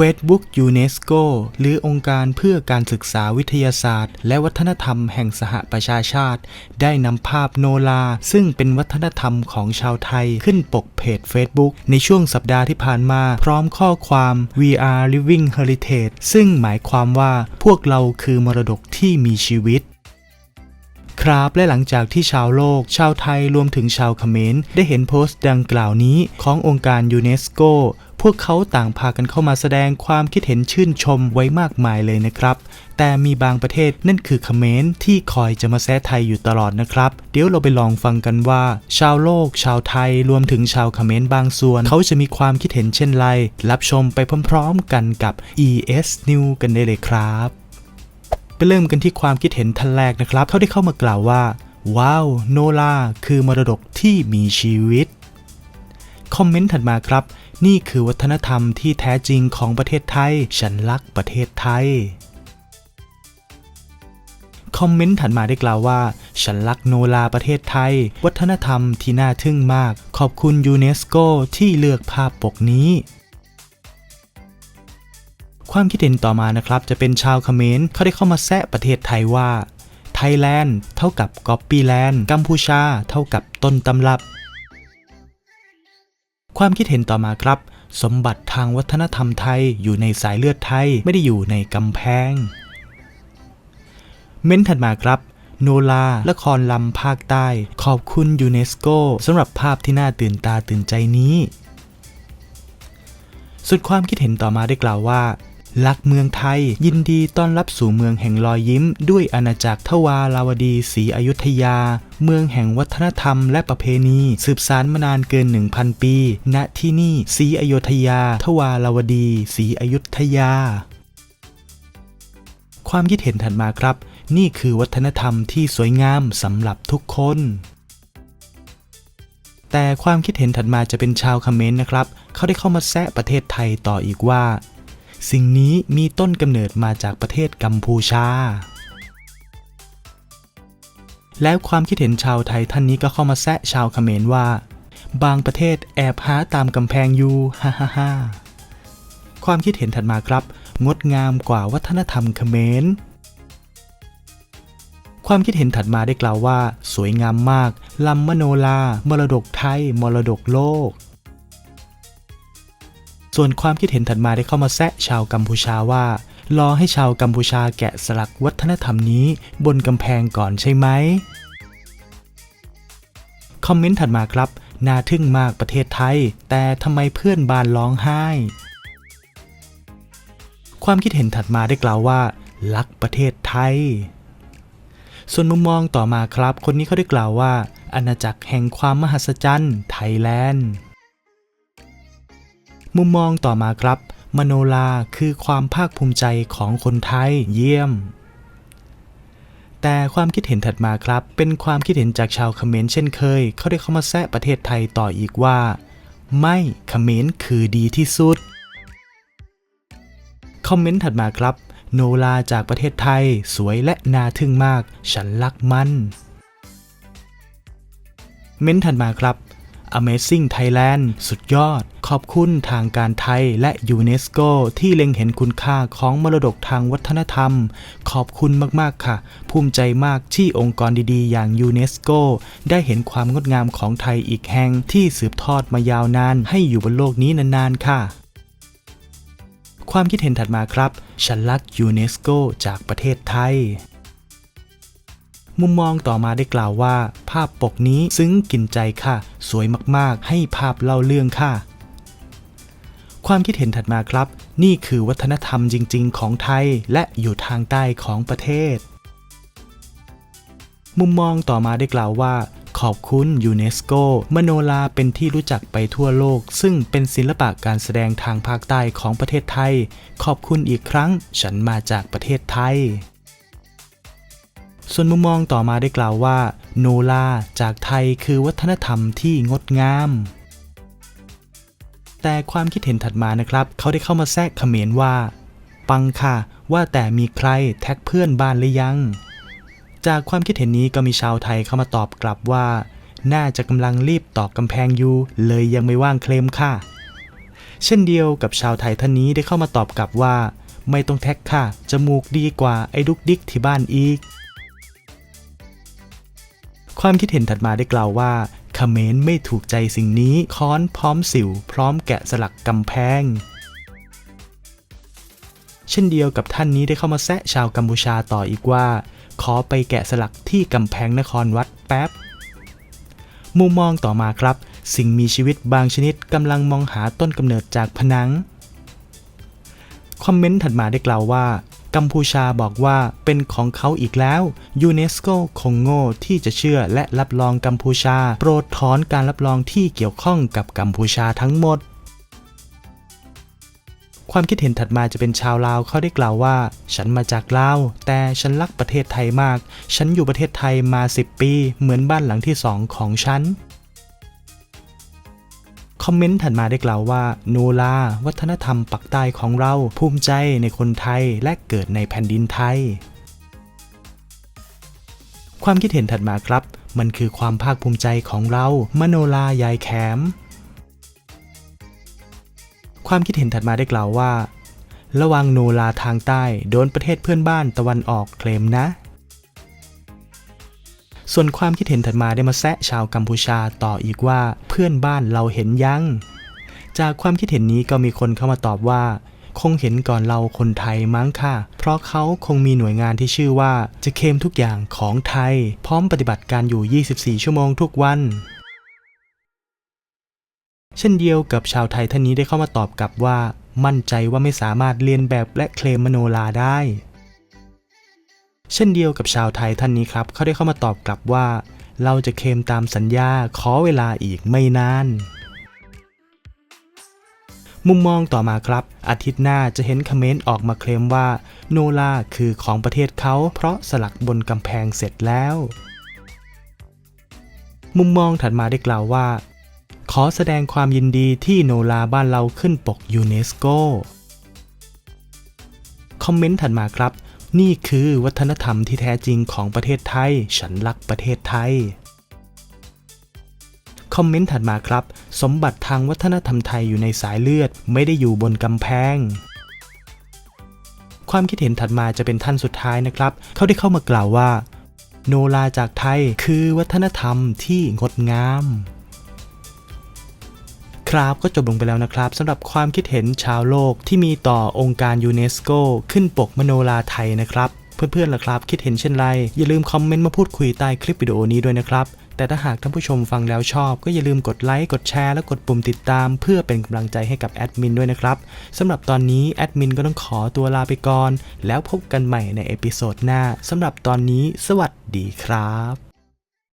Facebook UNESCO หรือองค์การเพื่อการศึกษาวิทยาศาสตร์ และวัฒนธรรมแห่งสหประชาชาติ ได้นำภาพโนลา ซึ่งเป็นวัฒนธรรมของชาวไทยขึ้นปกเพจ Facebook ในช่วงสัปดาห์ที่ผ่านมา พร้อมข้อความ We are living heritage ซึ่งหมายความว่าพวกเราคือมรดกที่มีชีวิตครับและหลังจากที่ชาวโลก ชาวไทยรวมถึงชาวเขมรได้เห็นโพสต์ดังกล่าวนี้ขององค์การยูเนสโก พวกเขาต่างพากันเข้ามาแสดงความคิดเห็นชื่นชมไว้มากมายเลยนะครับ แต่มีบางประเทศนั่นคือเขมรที่คอยจะมาแซะไทยอยู่ตลอดนะครับ เดี๋ยวเราไปลองฟังกันว่า ชาวโลก ชาวไทยรวมถึงชาวเขมรบางส่วน เขาจะมีความคิดเห็นเช่นไร รับชมไปพร้อมๆกันกับ ES New กันได้เลยครับไปเริ่มกันที่ความคิดเห็นท่านแรกนะครับ เขาได้เข้ามากล่าวว่า ว้าว โนลาคือมรดกที่มีชีวิต คอมเมนต์ถัดมาครับ นี่คือวัฒนธรรมที่แท้จริงของประเทศไทย ฉันรักประเทศไทย คอมเมนต์ถัดมาได้กล่าวว่า ฉันรักโนลาประเทศไทย วัฒนธรรมที่น่าทึ่งมาก ขอบคุณยูเนสโกที่เลือกภาพปกนี้ความคิดเห็นต่อมานะครับ จะเป็นชาวเขมรเขาได้เข้ามาแซะประเทศไทยว่า ไทยแลนด์เท่ากับก๊อปปี้แลนด์กัมพูชา เท่ากับต้นตำรับ ความคิดเห็นต่อมาครับ สมบัติทางวัฒนธรรมไทยอยู่ในสายเลือดไทยไม่ได้อยู่ในกำแพง เม้นถัดมาครับ โนลาละครลำภาคใต้ ขอบคุณยูเนสโกสำหรับภาพที่น่าตื่นตาตื่นใจนี้ สุดความคิดเห็นต่อมาได้กล่าวว่า รักเมืองไทย ยินดีต้อนรับสู่เมืองแห่งรอยยิ้ม ด้วยอาณาจักรทวาราวดีศรีอยุธยา เมืองแห่งวัฒนธรรมและประเพณี สืบสานมานานเกิน 1,000 ปี ณที่นี่ศรีอยุธยา ทวาราวดีศรีอยุธยา ความคิดเห็นถัดมาครับ นี่คือวัฒนธรรมที่สวยงามสำหรับทุกคนแต่ความคิดเห็นถัดมาจะเป็นชาวคอมเมนต์นะครับ เขาได้เข้ามาแซะประเทศไทยต่ออีกว่า สิ่งนี้มีต้นกำเนิดมาจากประเทศกัมพูชา แล้วความคิดเห็นชาวไทยท่านนี้ก็เข้ามาแซะชาวเขมรว่า บางประเทศแอบหาตามกำแพงอยู่ฮ่าฮ่าฮ่าความคิดเห็นถัดมาครับ งดงามกว่าวัฒนธรรมเขมรความคิดเห็นถัดมาได้กล่าวว่า สวยงามมากลำมโนลามรดกไทย มรดกโลก ส่วนความคิดเห็นถัดมาได้เข้ามาแซะชาวกัมพูชาว่ารอให้ชาวกัมพูชาแกะสลักวัฒนธรรมนี้บนกำแพงก่อนใช่ไหมคอมเมนต์ถัดมาครับ น่าทึ่งมากประเทศไทย แต่ทำไมเพื่อนบ้านร้องไห้ ความคิดเห็นถัดมาได้กล่าวว่า รักประเทศไทย ส่วนมุมมองต่อมาครับ คนนี้เขาได้กล่าวว่า อาณาจักรแห่งความมหัศจรรย์ไทยแลนด์ มุมมองต่อมาครับ มโนลาคือความภาคภูมิใจของคนไทยเยี่ยม แต่ความคิดเห็นถัดมาครับ เป็นความคิดเห็นจากชาวเขมรเช่นเคย เขาได้เข้ามาแซะประเทศไทยต่ออีกว่า ไม่เขมรคือดีที่สุด คอมเมนต์ถัดมาครับ โนลาจากประเทศไทย สวยและน่าทึ่งมาก ฉันรักมันเม้นต์ถัดมาครับ Amazing Thailand สุดยอด ขอบคุณทางการไทยและยูเนสโกที่เล็งเห็นคุณค่าของมรดกทางวัฒนธรรม ขอบคุณมากๆค่ะ ภูมิใจมากที่องค์กรดีๆ อย่างยูเนสโกได้เห็นความงดงามของไทยอีกแห่งที่สืบทอดมายาวนานให้อยู่บนโลกนี้นานๆค่ะ ความคิดเห็นถัดมาครับ ฉันรักยูเนสโกจากประเทศไทย มุมมองต่อมาได้กล่าวว่า ภาพปกนี้ซึ้งกินใจค่ะ สวยมากๆ ให้ภาพเล่าเรื่องค่ะ ความคิดเห็นถัดมาครับ นี่คือวัฒนธรรมจริง ๆ ของไทยและอยู่ทางใต้ของประเทศ มุมมองต่อมาได้กล่าวว่าขอบคุณยูเนสโกมโนลาเป็นที่รู้จักไปทั่วโลก ซึ่งเป็นศิลปะการแสดงทางภาคใต้ของประเทศไทย ขอบคุณอีกครั้ง ฉันมาจากประเทศไทย ส่วนมุมมองต่อมาได้กล่าวว่า โนลาจากไทยคือวัฒนธรรมที่งดงาม แต่ความคิดเห็นถัดมานะครับ เขาได้เข้ามาแทรกเขมรว่า ปังค่ะ ว่าแต่มีใครแท็กเพื่อนบ้านหรือยัง จากความคิดเห็นนี้ก็มีชาวไทยเข้ามาตอบกลับว่า น่าจะกำลังรีบตอกกำแพงอยู่ เลยยังไม่ว่างเคลมค่ะ เช่นเดียวกับชาวไทยท่านนี้ได้เข้ามาตอบกลับว่า ไม่ต้องแท็กค่ะจมูกดีกว่าไอ้ดุกดิกที่บ้านอีก ความคิดเห็นถัดมาได้กล่าวว่าเขมรไม่ถูกใจสิ่งนี้ค้อนพร้อมสิว พร้อมแกะสลักกำแพง เช่นเดียวกับท่านนี้ได้เข้ามาแซะชาวกัมพูชาต่ออีกว่า ขอไปแกะสลักที่กำแพงนครวัดแป๊บ มุมมองต่อมาครับ สิ่งมีชีวิตบางชนิดกำลังมองหาต้นกำเนิดจากผนัง คอมเมนต์ถัดมาได้กล่าวว่า กัมพูชาบอกว่าเป็นของเขาอีกแล้ว ยูเนสโกคงโง่ที่จะเชื่อและรับรองกัมพูชา โปรดถอนการรับรองที่เกี่ยวข้องกับกัมพูชาทั้งหมดความคิดเห็นถัดมาจะเป็นชาวลาวเขาได้กล่าวว่า ฉันมาจากลาว แต่ฉันรักประเทศไทยมาก ฉันอยู่ประเทศไทยมา 10 ปี เหมือนบ้านหลังที่สองของฉัน คอมเมนต์ถัดมาได้กล่าวว่า โนลา วัฒนธรรมปักใต้ของเราภูมิใจในคนไทยและเกิดในแผ่นดินไทย ความคิดเห็นถัดมาครับ มันคือความภาคภูมิใจของเรา มโนลายายแขม ความคิดเห็นถัดมาได้กล่าวว่า ระวังโนลาทางใต้ โดนประเทศเพื่อนบ้านตะวันออกเคลมนะ ส่วนความคิดเห็นถัดมาได้มาแซะชาวกัมพูชาต่ออีกว่าเพื่อนบ้านเราเห็นยัง จากความคิดเห็นนี้ก็มีคนเข้ามาตอบว่า คงเห็นก่อนเราคนไทยมั้งค่ะ เพราะเขาคงมีหน่วยงานที่ชื่อว่าจะเคลมทุกอย่างของไทย พร้อมปฏิบัติการอยู่ 24 ชั่วโมงทุกวัน เช่นเดียวกับชาวไทยท่านนี้ได้เข้ามาตอบกลับว่า มั่นใจว่าไม่สามารถเรียนแบบและเคลมมโนลาได้ เช่นเดียวกับชาวไทยท่านนี้ครับเขาได้เข้ามาตอบกลับว่า เราจะเคลมตามสัญญาขอเวลาอีกไม่นานมุมมองต่อมาครับ อาทิตย์หน้าจะเห็นคอมเมนต์ออกมาเคลมว่า โนลาคือของประเทศเขาเพราะสลักบนกำแพงเสร็จแล้ว มุมมองถัดมาได้กล่าวว่า ขอแสดงความยินดีที่โนลาบ้านเราขึ้นปกยูเนสโก คอมเมนต์ถัดมาครับ นี่คือวัฒนธรรมที่แท้จริงของประเทศไทย ฉันรักประเทศไทย คอมเมนต์ถัดมาครับ สมบัติทางวัฒนธรรมไทยอยู่ในสายเลือด ไม่ได้อยู่บนกำแพงความคิดเห็นถัดมาจะเป็นท่านสุดท้ายนะครับ เขาได้เข้ามากล่าวว่า โนลาจากไทยคือวัฒนธรรมที่งดงาม ครับ ก็จบลงไปแล้วนะครับสำหรับความคิดเห็นชาวโลกที่มีต่อองค์การยูเนสโกขึ้นปกมโนราไทยนะครับ เพื่อนๆล่ะครับ คิดเห็นเช่นไร อย่าลืมคอมเมนต์มาพูดคุยใต้คลิปวิดีโอนี้ด้วยนะครับ แต่ถ้าหากท่านผู้ชมฟังแล้วชอบ ก็อย่าลืมกดไลค์กดแชร์และกดปุ่มติดตาม เพื่อเป็นกำลังใจให้กับแอดมินด้วยนะครับสำหรับตอนนี้แอดมินก็ต้องขอตัวลาไปก่อนแล้วพบกันใหม่ในเอพิโซดหน้าสำหรับตอนนี้ สวัสดีครับ